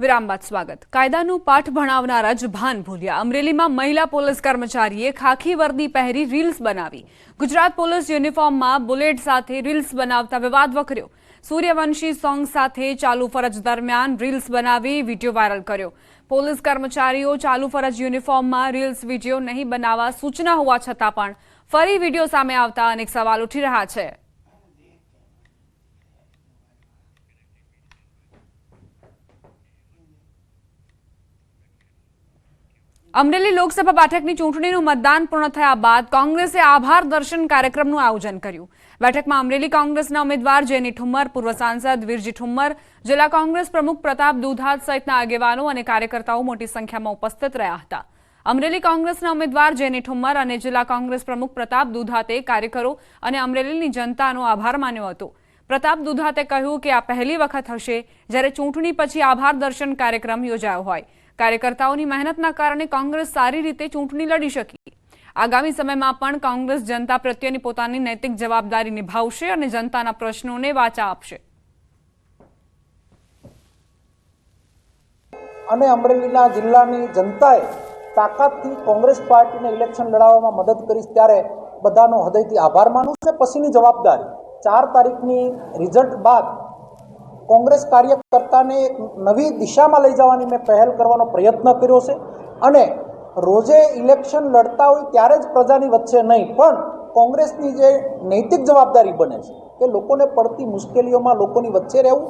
વિરામ બાદ સ્વાગત. કાયદાનું પાઠ ભણાવનારા જ ભાન ભૂલ્યા. અમરેલીમાં મહિલા પોલીસ કર્મચારીએ ખાખી વર્દી પહેરી રીલ્સ બનાવી. ગુજરાત પોલીસ યુનિફોર્મમાં બુલેટ સાથે રીલ્સ બનાવતા વિવાદ વકર્યો. સૂર્યવંશી સોંગ સાથે ચાલુ ફરજ દરમિયાન રીલ્સ બનાવી વીડિયો વાયરલ કર્યો. પોલીસ કર્મચારીઓ ચાલુ ફરજ યુનિફોર્મમાં રીલ્સ, વીડિયો નહીં બનાવવા સૂચના હોવા છતાં પણ ફરી વીડિયો સામે આવતા અનેક સવાલ ઉઠી રહ્યા છે. અમરેલી લોકસભા બેઠકની ચૂંટણીનું મતદાન પૂર્ણ થયા બાદ કોંગ્રેસે આભાર દર્શન કાર્યક્રમનું આયોજન કર્યું. બેઠકમાં અમરેલી કોંગ્રેસના ઉમેદવાર જેની ઠુમ્મર, પૂર્વ સાંસદ વીરજી ઠુમ્મર, જિલ્લા કોંગ્રેસ પ્રમુખ પ્રતાપ દુધાત સહિતના આગેવાનો અને કાર્યકર્તાઓ મોટી સંખ્યામાં ઉપસ્થિત રહ્યા હતા. અમરેલી કોંગ્રેસના ઉમેદવાર જેની ઠુમ્મર અને જિલ્લા કોંગ્રેસ પ્રમુખ પ્રતાપ દુધાતે કાર્યકરો અને અમરેલીની જનતાનો આભાર માન્યો હતો. પ્રતાપ દુધાતે કહ્યું કે આ પહેલી વખત હશે જ્યારે ચૂંટણી પછી આભાર દર્શન કાર્યક્રમ યોજાયો હોય. કાર્યકર્તાઓની મહેનતના કારણે કોંગ્રેસ સારી રીતે ચૂંટણી લડી શકી. આગામી સમયમાં પણ કોંગ્રેસ જનતા પ્રત્યેની પોતાની નૈતિક જવાબદારી નિભાવશે અને જનતાના પ્રશ્નોને વાચા આપશે. અને અમરેલીના જિલ્લાની જનતાએ તાકાતથી કોંગ્રેસ પાર્ટીને ઇલેક્શન લડાવવામાં મદદ કરીશ ત્યારે બધાનો હૃદયથી આભાર માનું છે. પછીની જવાબદારી ચાર તારીખની રિઝલ્ટ બાદ કોંગ્રેસ કાર્યકર્તાને એક નવી દિશામાં લઈ જવાની મેં પહેલ કરવાનો પ્રયત્ન કર્યો છે. અને રોજે ઇલેક્શન લડતા હોય ત્યારે જ પ્રજાની વચ્ચે નહીં, પણ કોંગ્રેસની જે નૈતિક જવાબદારી બને છે કે લોકોને પડતી મુશ્કેલીઓમાં લોકોની વચ્ચે રહેવું.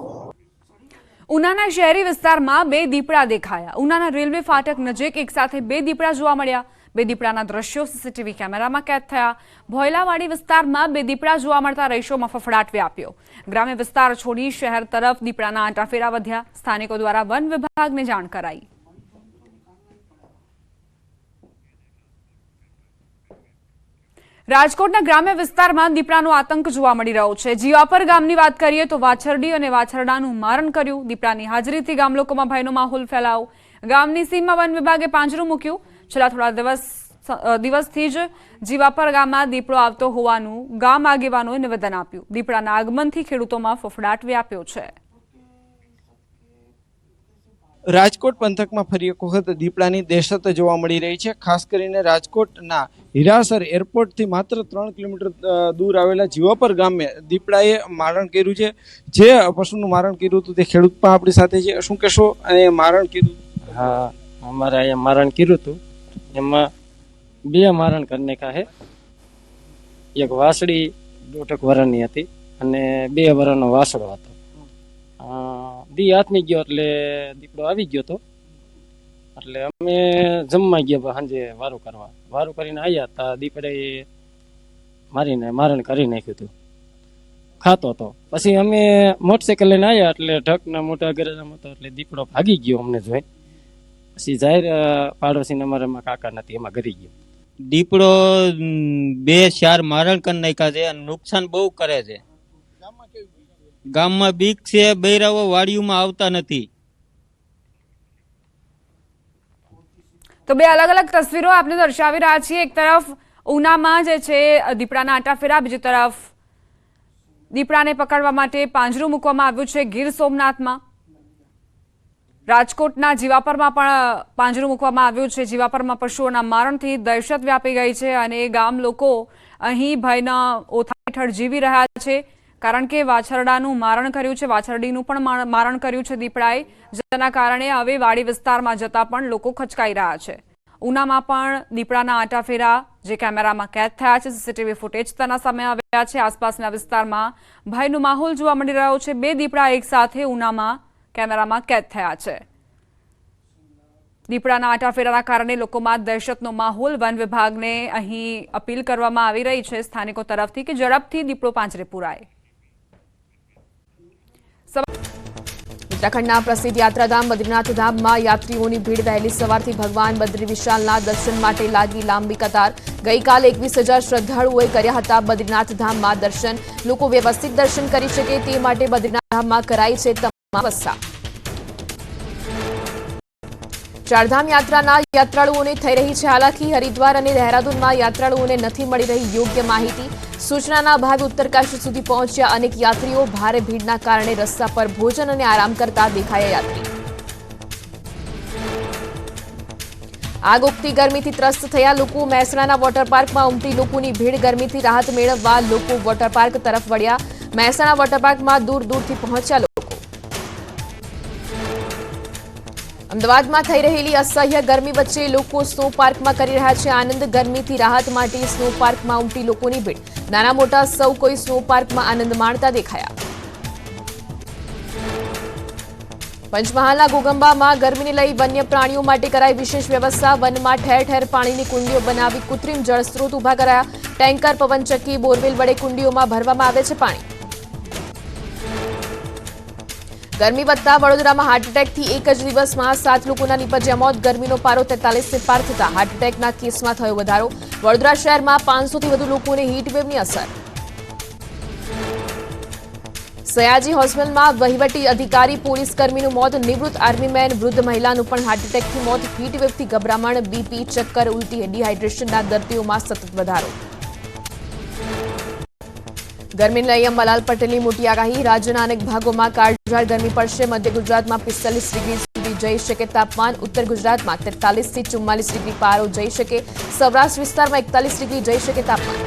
ઉનાના શહેરી વિસ્તારમાં બે દીપડા દેખાયા. ઉનાના રેલવે ફાટક નજીક એક સાથે બે દીપડા જોવા મળ્યા. બે દીપડાના દ્રશ્યો સીસીટીવી કેમેરામાં કેદ થયા. ભોયલાવાડી વિસ્તારમાં બે દીપડા જોવા મળતા રહીશોમાં ફફડાટ વ્યાપ્યો. ગ્રામ્ય વિસ્તાર છોડી શહેર તરફ દીપડાના આંટાફેરા વધ્યા. સ્થાનિકો દ્વારા વન વિભાગને જાણ કરાઈ. રાજકોટના ગ્રામ્ય વિસ્તારમાં દીપડાનો આતંક જોવા મળી રહ્યો છે. જીવાપર ગામની વાત કરીએ તો વાછરડી અને વાછરડાનું મારણ કર્યું. દીપડાની હાજરીથી ગામ લોકોમાં ભયનો માહોલ ફેલાવો ગામની સીમમાં વન વિભાગે પાંજરું મૂક્યું. છેલ્લા થોડા દિવસ દિવસથી જ જીવાપર ગામમાં દીપડો આવતો હોવાનું ગામ આગેવાનોએ નિવેદન આપ્યું. દીપડાના આગમનથી ખેડૂતોમાં ફફડાટ વ્યાપ્યો છે. રાજકોટ પંથકમાં ફરી એક વખત દીપડાની દહેશત જોવા મળી રહી છે. ખાસ કરીને રાજકોટના હિરાસર એરપોર્ટથી માત્ર ત્રણ કિલોમીટર દૂર આવેલા જીવાપર ગામે દીપડાએ મારણ કર્યું છે. જે પશુનું મારણ કર્યું હતું તે ખેડૂત પણ આપણી સાથે છે. શું કહેશો? અને મારણ કર્યું? હા અમારે અહીંયા મારણ કર્યું હતું. એમાં બે મારણ કરને છે એક વાસળી, દોઢક વરણની હતી અને બે વરણનો વાસળો હતો. દી હાથમી ગયો એટલે દીપડો આવી ગયો હતો એટલે અમે જમવા ગયા સાંજે વારું કરવા. વારું કરીને આવ્યા હતા દીપડે મારીને મારણ કરી નાખ્યું હતું. ખાતો હતો. પછી અમે મોટરસાઇકલ લઈને આવ્યા એટલે ઢકના મોટા ગરજામાં હતો એટલે દીપડો ભાગી ગયો અમને જોઈ. પછી જાહેર પાડોશીને અમારે એમાં કાકા નથી એમાં ગરી ગયો. દીપડો બે ચાર મારણ કરી નાખ્યા છે અને નુકસાન બહુ કરે છે. ગામમાં બીક છે? બૈરાઓ વાડીઓમાં આવતા નથી. તો બે અલગ અલગ તસવીરો આપણે દર્શાવી રહ્યા છીએ. એક તરફ ઉનામાં જે છે દીપડાના આંટાફેરા બીજી તરફ દીપડાને પકડવા માટે પાંજરું મૂકવામાં આવ્યું છે ગીર સોમનાથમાં. રાજકોટના જીવાપરમાં પણ પાંજરું મૂકવામાં આવ્યું છે. જીવાપરમાં પશુઓના મારણથી દહેશત વ્યાપી ગઈ છે અને ગામ લોકો અહીં ભયના ઓથા હેઠળ જીવી રહ્યા છે. કારણ કે વાછરડાનું મારણ કર્યું છે, વાછરડીનું પણ મારણ કર્યું છે દીપડાએ. જેના કારણે હવે વાડી વિસ્તારમાં જતા પણ લોકો ખચકાઈ રહ્યા છે. ઉનામાં પણ દીપડાના આંટાફેરા જે કેમેરામાં કેદ થયા છે, સીસીટીવી ફૂટેજ તેના સામે આવ્યા છે. આસપાસના વિસ્તારમાં ભયનો માહોલ જોવા મળી રહ્યો છે. બે દીપડા એક સાથે ઉનામાં કેમેરામાં કેદ થયા છે. દીપડાના આટાફેરાના કારણે લોકોમાં દહેશતનો માહોલ વન વિભાગને અહીં અપીલ કરવામાં આવી રહી છે સ્થાનિકો તરફથી કે ઝડપથી દીપડો પાંજરે પુરાય. ઉત્તરાખંડના પ્રસિદ્ધ યાત્રાધામ બદ્રીનાથ ધામમાં યાત્રીઓની ભીડ વહેલી સવારથી ભગવાન બદ્રી વિશાલના દર્શન માટે લાગી લાંબી કતાર. ગઈકાલે એકવીસ હજાર શ્રદ્ધાળુઓએ કર્યા હતા બદ્રીનાથ ધામમાં દર્શન. લોકો વ્યવસ્થિત દર્શન કરી શકે તે માટે બદ્રીનાથ ધામમાં કરાઈ છે તમામ વ્યવસ્થા ચારધામ યાત્રાના યાત્રાળુઓને થઈ રહી છે હાલાકી. હરિદ્વાર અને દહેરાદૂનમાં યાત્રાળુઓને નથી મળી રહી યોગ્ય માહિતી. સૂચનાના અભાવે ઉત્તરકાશી સુધી પહોંચ્યા અનેક યાત્રીઓ ભારે ભીડના કારણે રસ્તા પર ભોજન અને આરામ કરતા દેખાયા યાત્રી. આગ ઓગતી ગરમીથી ત્રસ્ત થયા લોકો. મહેસાણાના વોટર પાર્કમાં ઉમટી લોકોની ભીડ. ગરમીથી રાહત મેળવવા લોકો વોટર પાર્ક તરફ વળ્યા. મહેસાણા વોટર પાર્કમાં દૂર દૂરથી પહોંચ્યા અમદાવાદમાં થઈ રહેલી અસહ્ય ગરમી વચ્ચે લોકો સ્નો પાર્કમાં કરી રહ્યા છે આનંદ. ગરમીથી રાહત માટે સ્નો પાર્કમાં ઉમટી લોકોની ભીડ. નાના મોટા સૌ કોઈ સ્નો પાર્કમાં આનંદ માણતા દેખાયા. પંચમહાલના ગોગંબામાં ગરમીને લઈ વન્ય પ્રાણીઓ માટે કરાઈ વિશેષ વ્યવસ્થા. વનમાં ઠેર ઠેર પાણીની કુંડીઓ બનાવી કૃત્રિમ જળસ્ત્રોત ઊભા કરાયા. ટેન્કર, પવનચક્કી, બોરવેલ વડે કુંડીઓમાં ભરવામાં આવે છે પાણી. ગરમી વધતા વડોદરામાં હાર્ટ એટેકથી એક જ દિવસમાં સાત લોકોના નીપજ્યા મોત. ગરમીનો પારો તેતાલીસથી પાર થતા હાર્ટ એટેકના કેસમાં થયો વધારો. વડોદરા શહેરમાં પાંચસોથી વધુ લોકોને હીટવેવની અસર. સયાજી હોસ્પિટલમાં વહીવટી અધિકારી પોલીસ કર્મીનું મોત. નિવૃત્ત આર્મીમેન વૃદ્ધ મહિલાનું પણ હાર્ટ એટેકથી મોત. હીટવેવથી ગભરામણ. બીપી ચક્કર ઉલટી. ડિહાઇડ્રેશનના દર્દીઓમાં સતત વધારો. ગરમીને લઈ અંબાલાલ પટેલની મોટી આગાહી. રાજ્યના અનેક ભાગોમાં કાળઝાળ ગરમી પડશે. મધ્ય ગુજરાતમાં પિસ્તાલીસ ડિગ્રી સુધી જઈ શકે તાપમાન. ઉત્તર ગુજરાતમાં તેતાલીસથી ચુમ્માલીસ ડિગ્રી પારો જઈ શકે. સૌરાષ્ટ્ર વિસ્તારમાં એકતાલીસ ડિગ્રી જઈ શકે તાપમાન.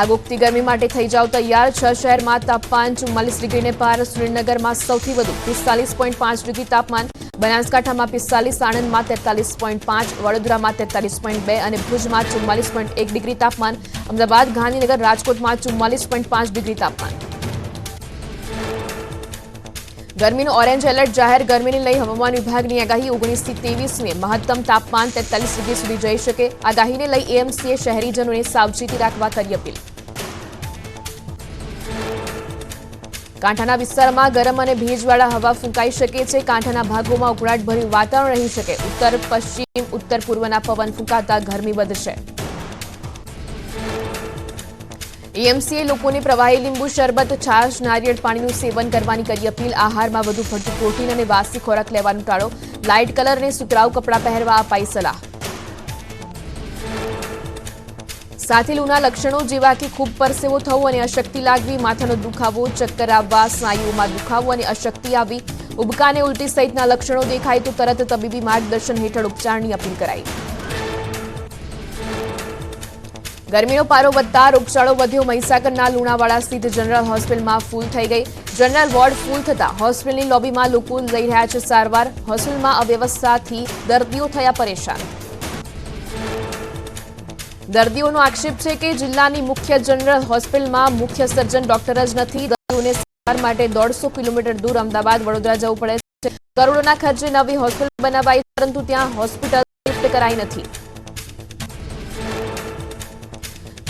આગ ઉગતી ગરમી માટે થઈ જાવ તૈયાર. છ શહેરમાં તાપમાન ચુમ્માલીસ ડિગ્રીને પાર. સુરેન્દ્રનગરમાં સૌથી વધુ પિસ્તાલીસ પોઈન્ટ પાંચ ડિગ્રી તાપમાન. બનાસકાંઠામાં પિસ્તાલીસ, આણંદમાં તેતાલીસ પોઈન્ટ પાંચ, વડોદરામાં તેતાલીસ પોઈન્ટ બે અને ભુજમાં ચુમ્માલીસ પોઈન્ટ એક ડિગ્રી તાપમાન. અમદાવાદ, ગાંધીનગર, રાજકોટમાં ચુમ્માલીસ પોઈન્ટ પાંચ ડિગ્રી તાપમાન. ગરમીનું ઓરેન્જ એલર્ટ જાહેર ગરમીને લઈ હવામાન વિભાગની આગાહી ઓગણીસથી ત્રેવીસને મહત્તમ તાપમાન તેતાલીસ ડિગ્રી સુધી જઈ શકે. આગાહીને લઈ એએમસીએ શહેરીજનોને સાવચેતી રાખવા કરી અપીલ. કાંઠાના વિસ્તારમાં ગરમ અને ભેજવાળા હવા ફૂંકાઈ શકે છે. કાંઠાના ભાગોમાં ઉકળાટભર્યું વાતાવરણ રહી શકે. ઉત્તર, પશ્ચિમ, ઉત્તર પૂર્વના પવન ફૂંકાતા ગરમી વધશે. એએમસીએ લોકોને પ્રવાહી લીંબુ, શરબત, છાશ, નારિયેળ પાણીનું સેવન કરવાની કરી અપીલ. આહારમાં વધુ પડતું પ્રોટીન અને વાસી ખોરાક લેવાનું ટાળો. લાઇટ કલર અને સુતરાઉ કપડાં પહેરવા અપાઈ સલાહ. સાથે લૂના લક્ષણો જેવા કે ખૂબ પરસેવો થવો અને અશક્તિ લાગવી, માથાનો દુખાવો, ચક્કર આવવા, સ્નાયુઓમાં દુખાવો અને અશક્તિ આવી, ઉબકાને ઉલટી સહિતના લક્ષણો દેખાય તો તરત તબીબી માર્ગદર્શન હેઠળ ઉપચારની અપીલ કરાઈ. ગરમીનો પારો વધતા રોગચાળો વધ્યો. મહીસાગરના લુણાવાડા સ્થિત જનરલ હોસ્પિટલમાં ફૂલ થઈ ગઈ. જનરલ વોર્ડ ફૂલ થતા હોસ્પિટલની લોબીમાં લોકો લઈ રહ્યા છે સારવાર. હોસ્પિટલમાં અવ્યવસ્થાથી દર્દીઓ થયા પરેશાન. દર્દીઓનો આક્ષેપ છે કે જિલ્લાની મુખ્ય જનરલ હોસ્પિટલમાં મુખ્ય સર્જન ડોક્ટર જ નથી. દર્દીઓને સારવાર માટે દોઢસો કિલોમીટર દૂર અમદાવાદ, વડોદરા જવું પડે છે. કરોડોના ખર્ચે નવી હોસ્પિટલ બનાવાઈ, પરંતુ ત્યાં હોસ્પિટલ શિફ્ટ કરાઈ નથી.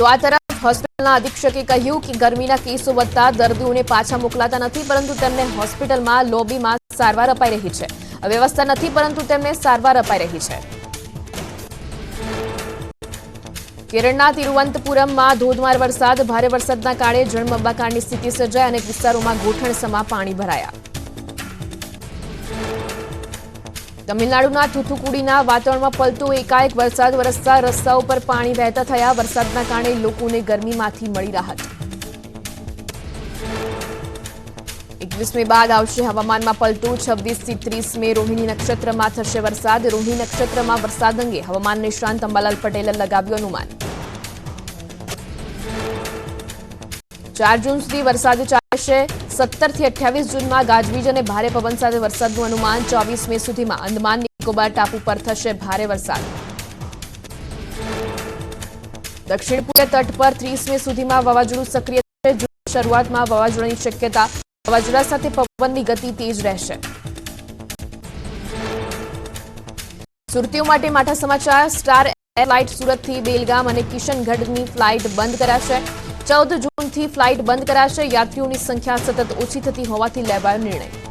તો આ તરફ હોસ્પિટલના અધિક્ષકે કહ્યું કે ગરમીના કેસો વધતા દર્દીઓને પાછા મોકલાતા નથી, પરંતુ તેમને હોસ્પિટલમાં લોબીમાં સારવાર અપાઈ રહી છે. વ્યવસ્થા નથી, પરંતુ તેમને સારવાર અપાઈ રહી છે. કેરળના તિરુવનંતપુરમમાં ધોધમાર વરસાદ, ભારે વરસાદના કારણે જળબંબાકારની સ્થિતિ સર્જાઈ અનેક વિસ્તારોમાં ગોઠણસમાં પાણી ભરાયા. તમિલનાડુના થુથુકુડીના વાતાવરણમાં પલટો એકાએક વરસાદ, વરસતા રસ્તાઓ પર પાણી વહેતા થયા. વરસાદના કારણે લોકોને ગરમીમાંથી મળી રાહત. એકવીસ બાદ આવશે હવામાનમાં પલટો છવ્વીસથી ત્રીસ મે રોહિણી નક્ષત્રમાં થશે વરસાદ. રોહિણી નક્ષત્રમાં વરસાદ અંગે હવામાન નિષ્ણાંત અંબાલાલ પટેલે લગાવ્યું અનુમાન. ચાર જૂન સુધી વરસાદ ચાલશે. સત્તરથી અઠ્યાવીસ જૂનમાં ગાજવીજ અને ભારે પવન સાથે વરસાદનું અનુમાન ચોવીસ મે સુધીમાં અંદમાન, નિકોબાર ટાપુ પર થશે ભારે વરસાદ. દક્ષિણ પૂર્વ તટ પર ત્રીસ મે સુધીમાં વાવાઝોડું સક્રિય થશે. શરૂઆતમાં વાવાઝોડાની શક્યતા વાવાઝોડા સાથે પવનની ગતિ તેજ રહેશે. સુરતીઓ માટે માઠા સમાચાર, સ્ટાર એરલાઇટ સુરતથી બેલગામ અને કિશનગઢની ફ્લાઇટ બંધ કરાશે. ચૌદ જૂનથી ફ્લાઇટ બંધ કરાશે. યાત્રીઓની સંખ્યા સતત ઓછી થતી હોવાથી લેવાયો નિર્ણય.